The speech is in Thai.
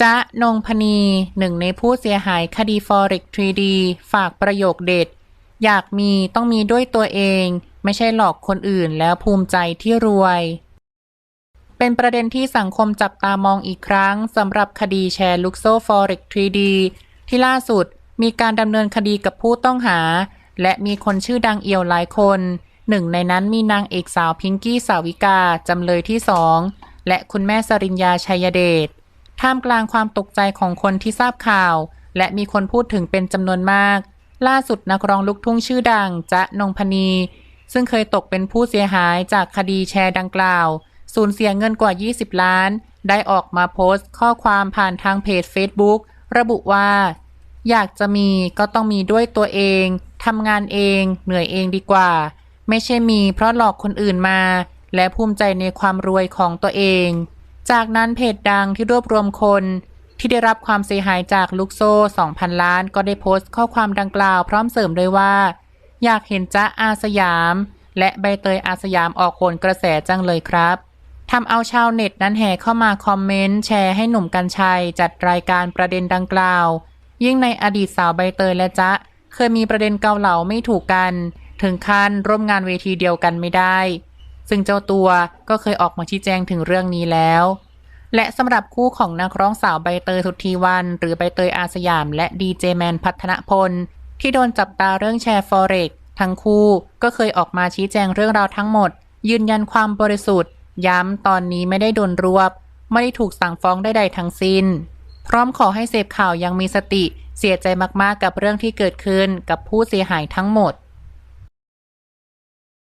จ๊ะนงพนีหนึ่งในผู้เสียหายคดี Forex 3D ฝากประโยคเด็ด อยากมีต้องมีด้วยตัวเอง ไม่ใช่หลอกคนอื่นแล้วภูมิใจที่รวย เป็นประเด็นที่สังคมจับตามองอีกครั้งสำหรับคดีแชร์ลุกโซ่ Forex 3D ที่ล่าสุดมีการดำเนินคดีกับผู้ต้องหา และมีคนชื่อดังเอี่ยวหลายคน หนึ่งในนั้นมีนางเอกสาวพิงกี้สาวิกาจำเลยที่สองและคุณแม่สริญญาชัยเดช ท่ามกลางความตกใจของคนที่ทราบข่าว และมีคนพูดถึงเป็นจำนวนมาก ล่าสุดนักร้องลูกทุ่งชื่อดังจ๊ะนงพนี ซึ่งเคยตกเป็นผู้เสียหายจากคดีแชร์ดังกล่าว สูญเสียเงินกว่า 20 ล้าน ได้ออกมาโพสต์ข้อความผ่านทางเพจ Facebook ระบุว่า อยากจะมีก็ต้องมีด้วยตัวเองทำงานเอง เหนื่อยเองดีกว่า ไม่ใช่มีเพราะหลอกคนอื่นมา และภูมิใจในความรวยของตัวเอง จากนั้นเพจดังที่รวบรวมคนที่ได้รับความเสียหายจากลูกโซ่ 2,000 ล้าน ก็ได้โพสต์ข้อความดังกล่าวพร้อมเสริมด้วยว่า อยากเห็นจ๊ะอาสยาม และใบเตยอาสยามออกโหนกระแสจังเลยครับทำเอาชาวเน็ตนั้นแห่เข้ามาคอมเมนต์แชร์ให้หนุ่มกัญชัย จัดรายการประเด็นดังกล่าว ยิ่งในอดีตสาวใบเตยและจ๊ะ เคยมีประเด็นเกาเหลาไม่ถูกกัน ถึงขั้นร่วมงานเวทีเดียวกันไม่ได้ ซึ่งเจ้าตัวก็เคยออกมาชี้แจงถึงเรื่องนี้แล้ว และสำหรับคู่ของนักร้องสาวใบเตยสุทธีวัน หรือใบเตยอาสยาม และดีเจแมนพัฒนพล ที่โดนจับตาเรื่องแชร์ฟอเร็กทั้งคู่ก็เคยออกมาชี้แจงเรื่องราวทั้งหมด ยืนยันความบริสุทธิ์ ย้ำตอนนี้ไม่ได้โดนรวบ ไม่ได้ถูกสั่งฟ้องใดๆทั้งสิ้น พร้อมขอให้เสพข่าวยังมีสติ เสียใจมากๆกับเรื่องที่เกิดขึ้นกับผู้เสียหายทั้งหมด